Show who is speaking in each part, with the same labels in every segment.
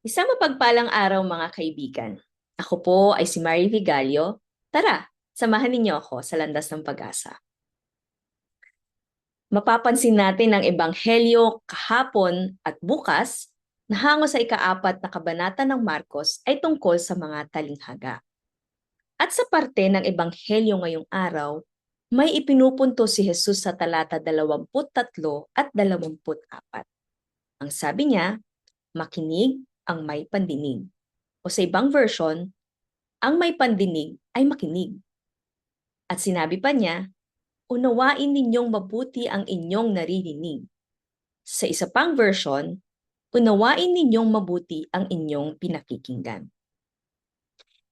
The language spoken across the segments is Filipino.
Speaker 1: Isang mapagpalang araw mga kaibigan. Ako po ay si Mary Vigalio. Tara, samahan ninyo ako sa landas ng pag-asa. Mapapansin natin ang ebanghelyo kahapon at bukas na hango sa ikaapat na kabanata ng Marcos ay tungkol sa mga talinghaga. At sa parte ng ebanghelyo ngayong araw, may ipinupunto si Jesus sa talata 23 at 24. Ang sabi niya, makinig ang may pandinig. O sa ibang version, ang may pandinig ay makinig. At sinabi pa niya, unawain ninyong mabuti ang inyong naririnig. Sa isa pang version, unawain ninyong mabuti ang inyong pinakikinggan.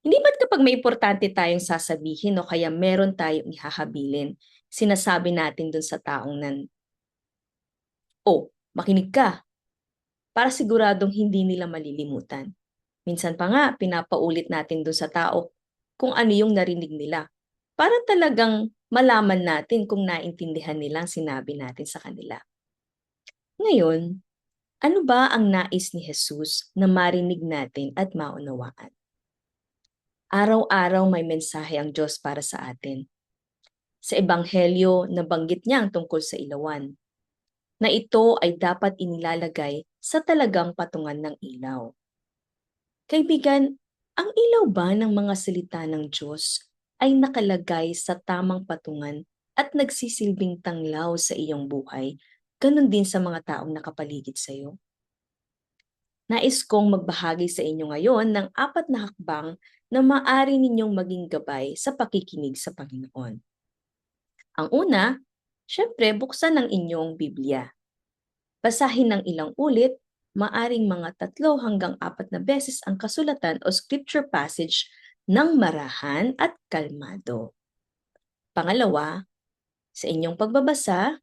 Speaker 1: Hindi ba't kapag may importante tayong sasabihin o kaya meron tayong ihahabilin, sinasabi natin dun sa taong nan, Oh, makinig ka. Para siguradong hindi nila malilimutan. Minsan pa nga, pinapaulit natin dun sa tao kung ano yung narinig nila. Para talagang malaman natin kung naintindihan nila ang sinabi natin sa kanila. Ngayon, ano ba ang nais ni Jesus na marinig natin at maunawaan? Araw-araw may mensahe ang Diyos para sa atin. Sa Ebanghelyo, nabanggit niya ang tungkol sa ilawan, na ito ay dapat inilalagay sa talagang patungan ng ilaw. Kaibigan, ang ilaw ba ng mga salita ng Diyos ay nakalagay sa tamang patungan at nagsisilbing tanglaw sa iyong buhay, ganun din sa mga taong nakapaligid sa iyo? Nais kong magbahagi sa inyo ngayon ng apat na hakbang na maaari ninyong maging gabay sa pakikinig sa Panginoon. Ang una, syempre buksan ang inyong Biblia. Basahin ng ilang ulit, maaring mga tatlo hanggang apat na beses ang kasulatan o scripture passage ng marahan at kalmado. Pangalawa, sa inyong pagbabasa,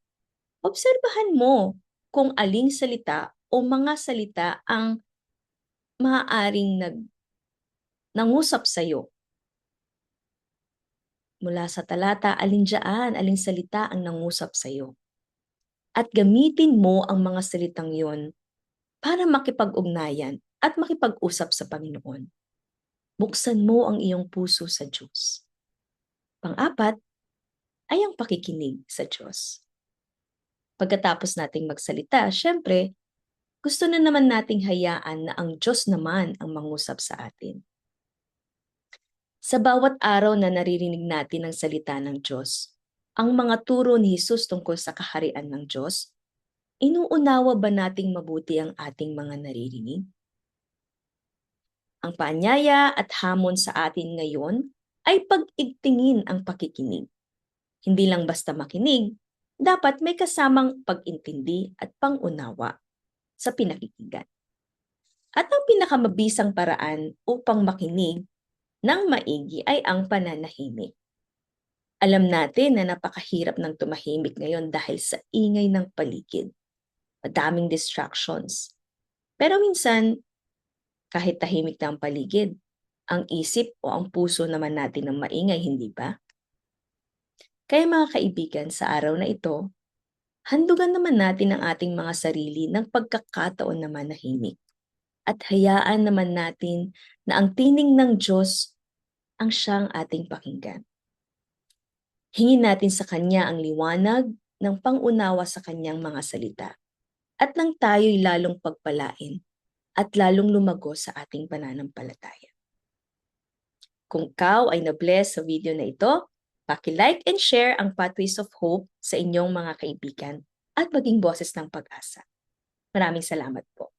Speaker 1: obserbahan mo kung aling salita o mga salita ang maaaring nag nangusap sa iyo. Mula sa talata, alin dyan, aling salita ang nangusap sa iyo. At gamitin mo ang mga salitang yon para makipag-ugnayan at makipag-usap sa Panginoon. Buksan mo ang iyong puso sa Diyos. Pang-apat ay ang pakikinig sa Diyos. Pagkatapos nating magsalita, syempre, gusto na naman nating hayaan na ang Diyos naman ang mangusap sa atin. Sa bawat araw na naririnig natin ang salita ng Diyos, ang mga turo ni Jesus tungkol sa kaharian ng Diyos, inuunawa ba nating mabuti ang ating mga naririnig? Ang paanyaya at hamon sa atin ngayon ay pag-igtingin ang pakikinig. Hindi lang basta makinig, dapat may kasamang pag-intindi at pangunawa sa pinakikigan. At ang pinakamabisang paraan upang makinig ng maigi ay ang pananahimik. Alam natin na napakahirap ng tumahimik ngayon dahil sa ingay ng paligid. Madaming distractions. Pero minsan, kahit tahimik na ang paligid, ang isip o ang puso naman natin ng maingay, hindi ba? Kaya mga kaibigan, sa araw na ito, handugan naman natin ang ating mga sarili ng pagkakataon na manahimik. At hayaan naman natin na ang tining ng Diyos ang siyang ating pakinggan. Hingin natin sa Kanya ang liwanag ng pangunawa sa Kanyang mga salita at nang tayo'y lalong pagpalain at lalong lumago sa ating pananampalataya. Kung kau ay na-bless sa video na ito, paki-like and share ang Pathways of Hope sa inyong mga kaibigan at maging boses ng pag-asa. Maraming salamat po.